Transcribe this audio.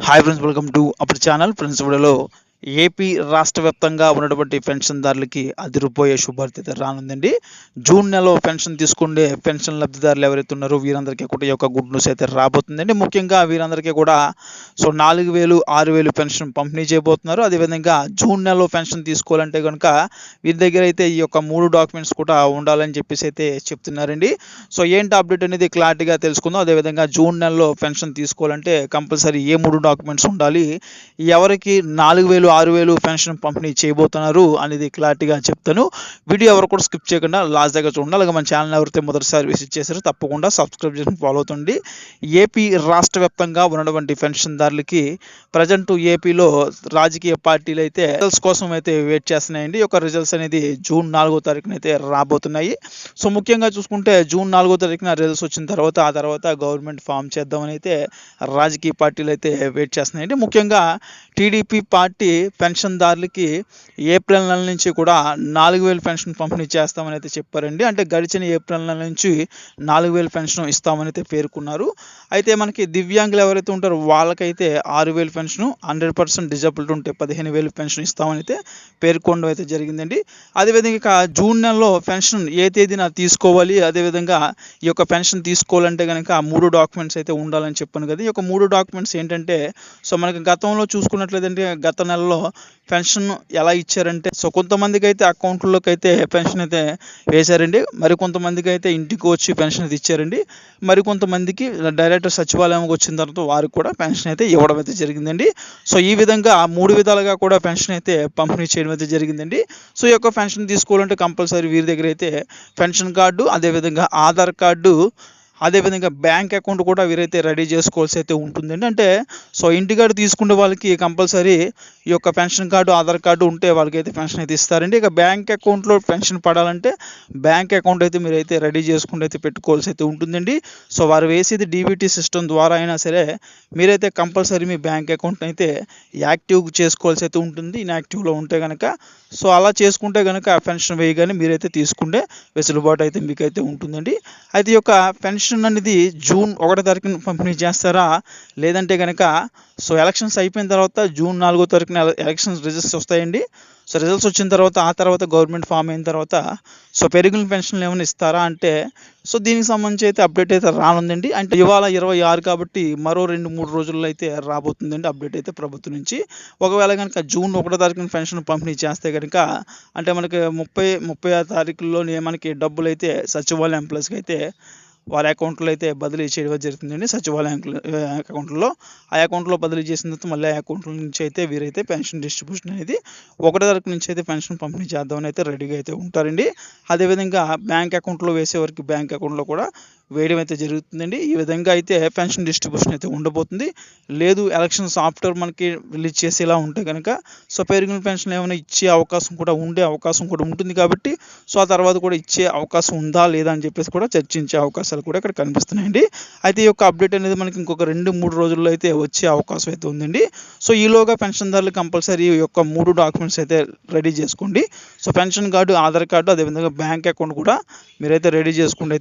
Hi friends welcome to అప్పుడు channel friends వీడియోలో AP రాష్ట్ర వ్యాప్తంగా ఉన్నటువంటి పెన్షన్దారులకి అదిరిపోయే శుభార్త రానుందండి. జూన్ నెలలో పెన్షన్ తీసుకుండే పెన్షన్ లబ్ధిదారులు ఎవరైతే ఉన్నారో వీరందరికీ కూడా ఈ యొక్క గుడ్ న్యూస్ అయితే రాబోతుందండి. ముఖ్యంగా వీరందరికీ కూడా సో నాలుగు వేలు ఆరు వేలు పెన్షన్ పంపిణీ చేయబోతున్నారు. అదేవిధంగా జూన్ నెలలో పెన్షన్ తీసుకోవాలంటే కనుక వీరి దగ్గర అయితే ఈ యొక్క మూడు డాక్యుమెంట్స్ కూడా ఉండాలని చెప్పేసి అయితే చెప్తున్నారండి. సో ఏంటి అప్డేట్ అనేది క్లారిటీగా తెలుసుకుందాం. అదేవిధంగా జూన్ నెలలో పెన్షన్ తీసుకోవాలంటే కంపల్సరీ ఏ మూడు డాక్యుమెంట్స్ ఉండాలి? ఎవరికి నాలుగు వేలు ఆరు వేలు పెన్షన్ పంపిణీ చేయబోతున్నారు అనేది క్లారిటీగా చెప్తాను. వీడియో ఎవరు కూడా స్కిప్ చేయకుండా లాస్ట్ దగ్గర చూడండి. అలాగే మన ఛానల్ ఎవరైతే మొదటిసారి విజిట్ చేశారో తప్పకుండా సబ్స్క్రైబ్ చేసి ఫాలో అవుతుంది ఏపీ రాష్ట్ర వ్యాప్తంగా ఉన్నటువంటి పెన్షన్దారులకి ప్రజెంట్ ఏపీలో రాజకీయ పార్టీలు అయితే రిజల్ట్స్ కోసం అయితే వెయిట్ చేస్తున్నాయండి. ఈ యొక్క రిజల్ట్స్ అనేది జూన్ నాలుగో తారీఖున అయితే రాబోతున్నాయి. సో ముఖ్యంగా చూసుకుంటే జూన్ నాలుగో తారీఖున రిజల్ట్స్ వచ్చిన తర్వాత ఆ తర్వాత గవర్నమెంట్ ఫామ్ చేద్దామని అయితే రాజకీయ పార్టీలు అయితే వెయిట్ చేస్తున్నాయండి. ముఖ్యంగా టీడీపీ పార్టీ పెన్షన్దారులకి ఏప్రిల్ నెల నుంచి కూడా నాలుగు వేలు పెన్షన్ పంపిణీ చేస్తామని అయితే చెప్పారండి. అంటే గడిచిన ఏప్రిల్ నెల నుంచి నాలుగు వేలు పెన్షన్ ఇస్తామని అయితే పేర్కొన్నారు. అయితే మనకి దివ్యాంగులు ఎవరైతే ఉంటారో వాళ్ళకైతే ఆరు వేలు పెన్షన్ హండ్రెడ్ పర్సెంట్ డిజబుల్డ్ ఉంటే పదిహేను వేలు పెన్షన్ ఇస్తామని అయితే పేర్కొనడం అయితే జరిగిందండి. అదేవిధంగా ఇక జూన్ నెలలో పెన్షన్ ఏ తేదీన తీసుకోవాలి అదేవిధంగా ఈ యొక్క పెన్షన్ తీసుకోవాలంటే కనుక మూడు డాక్యుమెంట్స్ అయితే ఉండాలని చెప్పాను కదా. ఈ యొక్క మూడు డాక్యుమెంట్స్ ఏంటంటే సో మనకి గతంలో చూసుకున్నట్లయితే గత నెలలో పెన్షన్ ఎలా ఇచ్చారంటే సో కొంతమందికి అయితే అకౌంట్లోకి అయితే పెన్షన్ అయితే వేశారండి. మరి కొంతమందికి అయితే ఇంటికి వచ్చి పెన్షన్ అయితే ఇచ్చారండి. మరి కొంతమందికి డైరెక్ట్ సచివాలయంకి వచ్చిన తర్వాత వారికి కూడా పెన్షన్ అయితే ఇవ్వడం అయితే జరిగిందండి. సో ఈ విధంగా మూడు విధాలుగా కూడా పెన్షన్ అయితే పంపిణీ చేయడం అయితే జరిగిందండి. సో ఈ యొక్క పెన్షన్ తీసుకోవాలంటే కంపల్సరీ వీరి దగ్గర అయితే పెన్షన్ కార్డు అదేవిధంగా ఆధార్ కార్డు అదేవిధంగా బ్యాంక్ అకౌంట్ కూడా వీరైతే రెడీ చేసుకోవాల్సి అయితే ఉంటుందండి అంటే సో ఇంటికాడ తీసుకునే వాళ్ళకి కంపల్సరీ ఈ యొక్క పెన్షన్ కార్డు ఆధార్ కార్డు ఉంటే వాళ్ళకైతే పెన్షన్ అయితే ఇస్తారండి. ఇక బ్యాంక్ అకౌంట్లో పెన్షన్ పడాలంటే బ్యాంక్ అకౌంట్ అయితే మీరైతే రెడీ చేసుకుంటే అయితే పెట్టుకోవాల్సి అయితే ఉంటుందండి. సో వారు వేసేది డీబీటీ సిస్టమ్ ద్వారా అయినా సరే మీరైతే కంపల్సరీ మీ బ్యాంక్ అకౌంట్ని అయితే యాక్టివ్ చేసుకోవాల్సి అయితే ఉంటుంది. ఇన్యాక్టివ్లో ఉంటే కనుక సో అలా చేసుకుంటే కనుక పెన్షన్ వేయగానే మీరైతే తీసుకుంటే వెసులుబాటు అయితే మీకైతే ఉంటుందండి. అయితే ఈ యొక్క పెన్షన్ అనేది జూన్ ఒకటో తారీఖున పంపిణీ చేస్తారా? లేదంటే కనుక సో ఎలక్షన్స్ అయిపోయిన తర్వాత జూన్ నాలుగో తారీఖున ఎలక్షన్స్ రిజల్ట్స్ వస్తాయండి. సో రిజల్ట్స్ వచ్చిన తర్వాత ఆ తర్వాత గవర్నమెంట్ ఫామ్ అయిన తర్వాత సో పెరిగిన పెన్షన్లు ఏమైనా ఇస్తారా? అంటే సో దీనికి సంబంధించి అయితే అప్డేట్ అయితే రానుందండి. అంటే ఇవాళ ఇరవై ఆరు కాబట్టి మరో రెండు మూడు రోజుల్లో అయితే రాబోతుందండి అప్డేట్ అయితే ప్రభుత్వం నుంచి. ఒకవేళ కనుక జూన్ ఒకటో తారీఖున పెన్షన్ పంపిణీ చేస్తే కనుక అంటే మనకి ముప్పై ముప్పై ఆరు తారీఖుల్లోనే మనకి డబ్బులు అయితే సచివాలయం ప్లస్కి అయితే వారి అకౌంట్లో అయితే బదిలీ చేయడం జరుగుతుందండి సచివాలయం అకౌంట్లో ఆ అకౌంట్లో బదిలీ చేసిన తర్వాత మళ్ళీ ఆ అకౌంట్లో నుంచి అయితే వీరైతే పెన్షన్ డిస్ట్రిబ్యూషన్ అనేది ఒకటో తారీఖు నుంచి అయితే పెన్షన్ పంపిణీ చేద్దామని అయితే రెడీగా అయితే ఉంటారండి. అదేవిధంగా బ్యాంక్ అకౌంట్లో వేసేవారికి బ్యాంక్ అకౌంట్లో కూడా వేయడం అయితే జరుగుతుందండి. ఈ విధంగా అయితే పెన్షన్ డిస్ట్రిబ్యూషన్ అయితే ఉండబోతుంది. లేదు ఎలక్షన్స్ ఆఫ్టర్ మనకి రిలీజ్ చేసేలా ఉంటే కనుక సో పెరిగిన పెన్షన్ ఏమైనా ఇచ్చే అవకాశం కూడా ఉండే అవకాశం కూడా ఉంటుంది కాబట్టి సో ఆ తర్వాత కూడా ఇచ్చే అవకాశం ఉందా లేదా అని చెప్పేసి కూడా చర్చించే అవకాశాలు కూడా ఇక్కడ కనిపిస్తున్నాయండి. అయితే ఈ యొక్క అప్డేట్ అనేది మనకి ఇంకొక రెండు మూడు రోజుల్లో అయితే వచ్చే అవకాశం అయితే ఉందండి. సో ఈలోగా పెన్షన్దారులు కంపల్సరీ ఈ యొక్క మూడు డాక్యుమెంట్స్ అయితే రెడీ చేసుకోండి. So pension card Aadhaar card అదేవిధంగా బ్యాంక్ అకౌంట్ కూడా మీరైతే రెడీ చేసుకుంటే